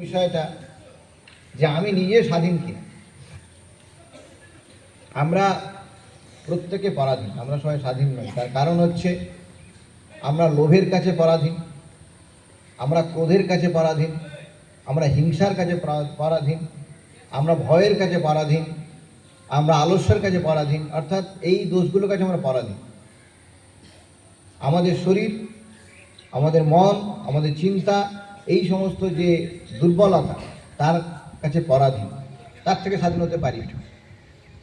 বিষয়টা যে আমি নিজে স্বাধীন কিনা। আমরা প্রত্যেকে পরাধীন, আমরা সবাই স্বাধীন নই। তার কারণ হচ্ছে আমরা লোভের কাছে পরাধীন, আমরা ক্রোধের কাছে পরাধীন, আমরা হিংসার কাছে পরা- পরাধীন, আমরা ভয়ের কাছে পরাধীন, আমরা আলস্যের কাছে পরাধীন, অর্থাৎ এই দোষগুলোর কাছে আমরা পরাধীন। আমাদের শরীর, আমাদের মন, আমাদের চিন্তা এই সমস্ত যে দুর্বলতা, তার কাছে পরাধীন, তার থেকে স্বাধীন হতে পারি।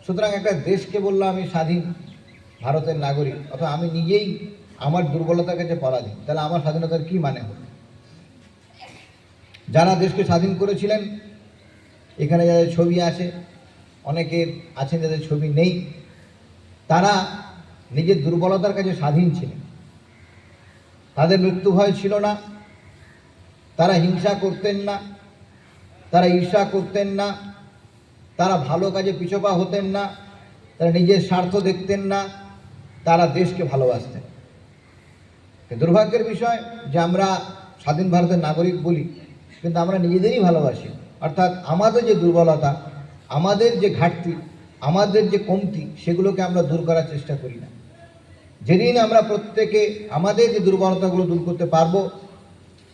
সুতরাং একটা দেশকে বলল আমি স্বাধীন, ভারতের নাগরিক, অথবা আমি নিজেই আমার দুর্বলতার কাছে পরাধীন, তাহলে আমার স্বাধীনতার কি মানে হবে যারা দেশকে স্বাধীন করেছিলেন, এখানে যাদের ছবি আছে অনেকের আছেন যাদের ছবি নেই, তারা নিজের দুর্বলতার কাছে স্বাধীন ছিলেন তাদের মৃত্যু ভয় ছিল না তারা হিংসা করতেন না, তারা ঈর্ষা করতেন না, তারা ভালো কাজে পিছপা হতেন না, তারা নিজের স্বার্থ দেখতেন না, তারা দেশকে ভালোবাসতেন। দুর্ভাগ্যের বিষয় যে আমরা স্বাধীন ভারতের নাগরিক বলি, কিন্তু আমরা নিজেদেরই ভালোবাসি। অর্থাৎ আমাদের যে দুর্বলতা, আমাদের যে ঘাটতি, আমাদের যে কমতি, সেগুলোকে আমরা দূর করার চেষ্টা করি না। যেদিন আমরা প্রত্যেকে আমাদের যে দুর্বলতাগুলো দূর করতে পারব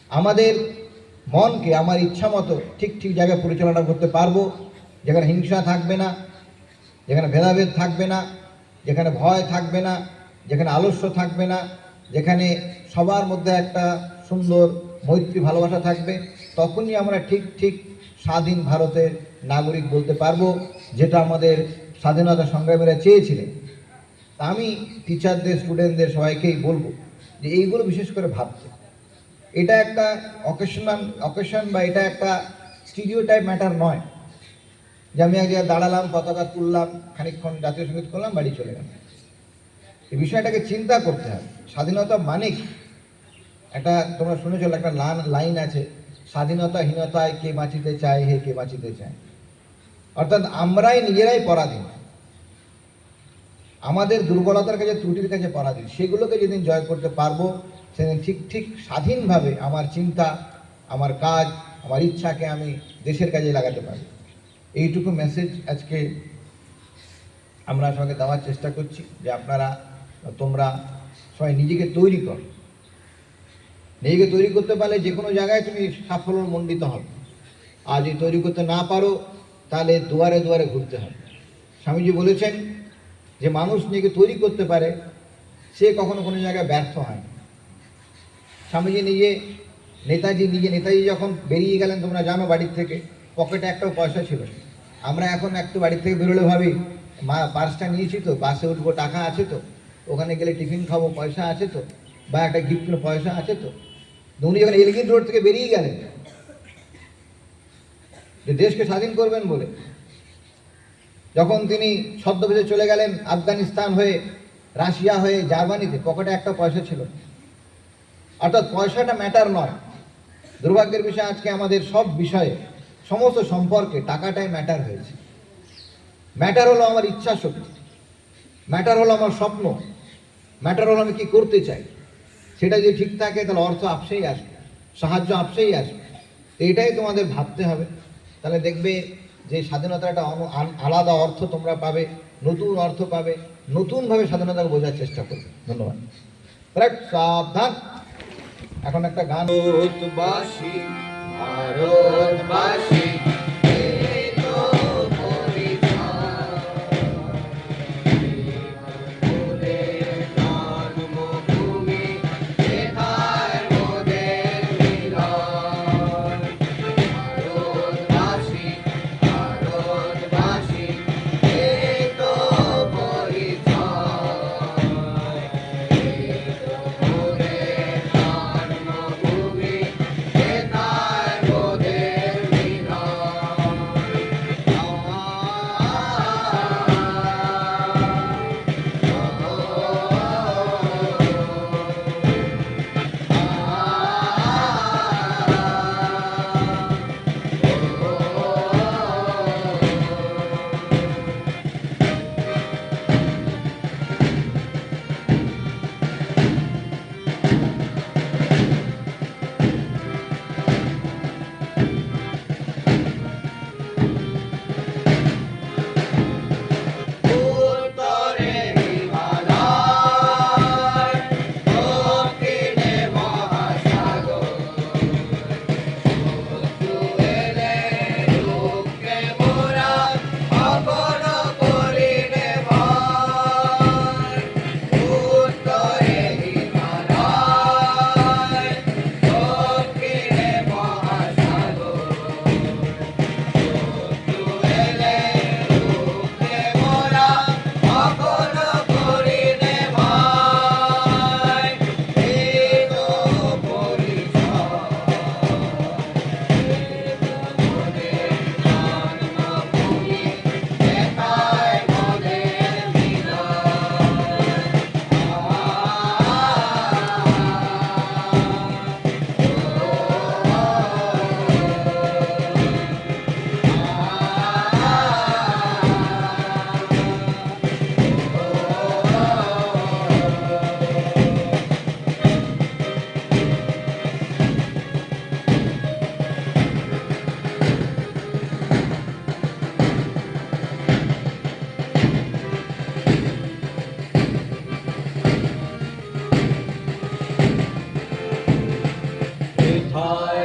আমাদের মনকে, আমার ইচ্ছা মতো ঠিক ঠিক জায়গায় পরিচালনা করতে পারব। যেখানে হিংসা থাকবে না, যেখানে ভেদাভেদ থাকবে না, যেখানে ভয় থাকবে না, যেখানে আলস্য থাকবে না, যেখানে সবার মধ্যে একটা সুন্দর মৈত্রী ভালোবাসা থাকবে, তখনই আমরা ঠিক ঠিক স্বাধীন ভারতের নাগরিক বলতে পারব, যেটা আমাদের স্বাধীনতা সংগ্রামীরা চেয়েছিলেন। আমি টিচারদের স্টুডেন্টদের সবাইকেই বলব যে এইগুলো বিশেষ করে ভাবতে। এটা একটা অকেশনাল অকেশন বা এটা একটা স্টিরিও টাইপ ম্যাটার নয়। যে আমি এক জায়গায় দাঁড়ালাম, পতাকা তুললাম, খানিকক্ষণ জাতীয় সংগীত করলাম, বাড়ি চলে গেলাম। এই বিষয়টাকে চিন্তা করতে হবে স্বাধীনতা মানে কি? একটা, তোমরা শুনেছো, একটা লান- লাইন আছে, স্বাধীনতাহীনতায় কে বাঁচিতে চায়, হে কে বাঁচিতে চায়। অর্থাৎ আমরাই নিজেরাই পরাধীন। আমাদের দুর্বলতার কাছে ত্রুটির কাছে পরাধীন। সেগুলোকে যেদিন জয় করতে পারব সেদিন ঠিক ঠিক স্বাধীনভাবে আমার চিন্তা, আমার কাজ, আমার ইচ্ছাকে আমি দেশের কাজে লাগাতে পারি। এইটুকু মেসেজ আজকে আমরা সঙ্গে দেওয়ার চেষ্টা করছি যে আপনারা, তোমরা সবাই নিজেকে তৈরি করো। নিজেকে তৈরি করতে পারলে যে কোনো জায়গায় তুমি সাফল্য মণ্ডিত হবে। আর যদি তৈরি করতে না পারো, তাহলে দুয়ারে দুয়ারে ঘুরতে হবে। স্বামীজি বলেছেন যে, মানুষ নিজেকে তৈরি করতে পারে, সে কখনো কোনো জায়গায় ব্যর্থ হয় না। স্বামীজি নিজে, নেতাজি নিজে, নেতাজি যখন বেরিয়ে গেলেন তোমরা জানো বাড়ির থেকে, পকেটে একটাও পয়সা ছিল আমরা এখন একটু বাড়ির থেকে বেরোলে ভাবি, মা, পার্সটা নিয়েছি তো, বাসে উঠবো, টাকা আছে তো, ওখানে গেলে টিফিন খাব, পয়সা আছে তো, বা একটা গিফট পয়সা আছে তো উনি যখন এলগিন রোড থেকে বেরিয়ে গেলেন, যে দেশকে স্বাধীন করবেন বলে, যখন তিনি ছদ্মবেশে চলে গেলেন আফগানিস্তান হয়ে, রাশিয়া হয়ে, জার্মানিতে, পকেটে একটা পয়সা ছিল। অর্থাৎ পয়সাটা ম্যাটার নয়। দুর্ভাগ্যের বিষয় আজকে আমাদের সব বিষয়ে সমস্ত সম্পর্কে টাকাটাই ম্যাটার হয়েছে। ম্যাটার হলো আমার ইচ্ছা শক্তি। ম্যাটার হলো আমার স্বপ্ন। ম্যাটার হলো আমি কি করতে চাই। সেটা যদি ঠিক থাকে তাহলে অর্থ আপসেই আসবে, সাহায্য আপসেই আসবে। এটাই তোমাদের ভাবতে হবে। তাহলে দেখবে যে স্বাধীনতার একটা আলাদা অর্থ তোমরা পাবে, নতুন অর্থ পাবে, নতুনভাবে স্বাধীনতাকে বোঝার চেষ্টা করবে। ধন্যবাদ। সাবধান। এখন একটা গান। ভারতবাসী ভারতবাসী। Bye.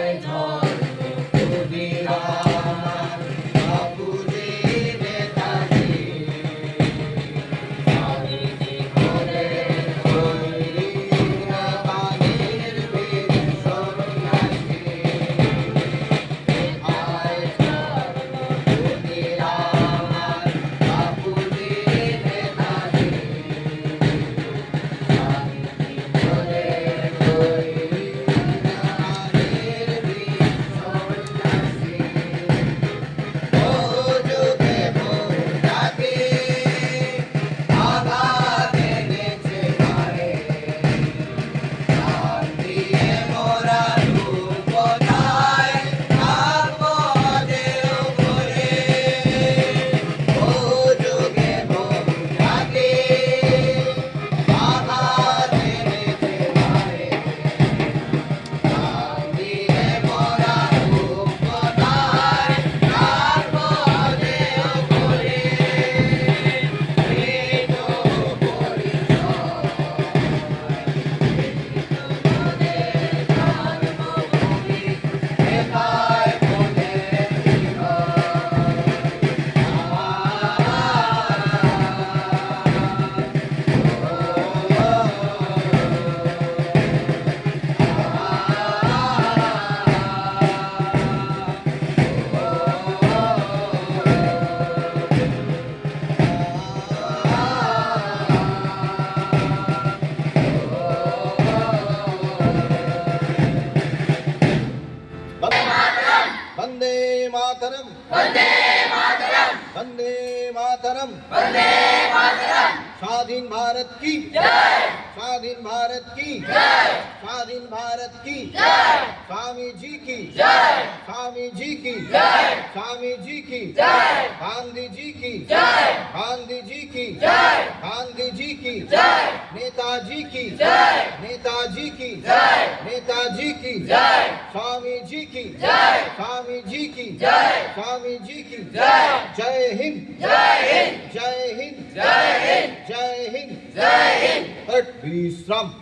भारत की स्वाधीन भारत की स्वाधीन भारत की स्वामी जी की स्वामी जी की स्वामी जी की गांधी जी की गांधी जी की गांधी जी की नेताजी की नेताजी की नेताजी की स्वामी जी की स्वामी जी की स्वामी जी की जय हिंद जय हिंद जय हिंद जय हिंद जय हिंद जय हिंद विश्राम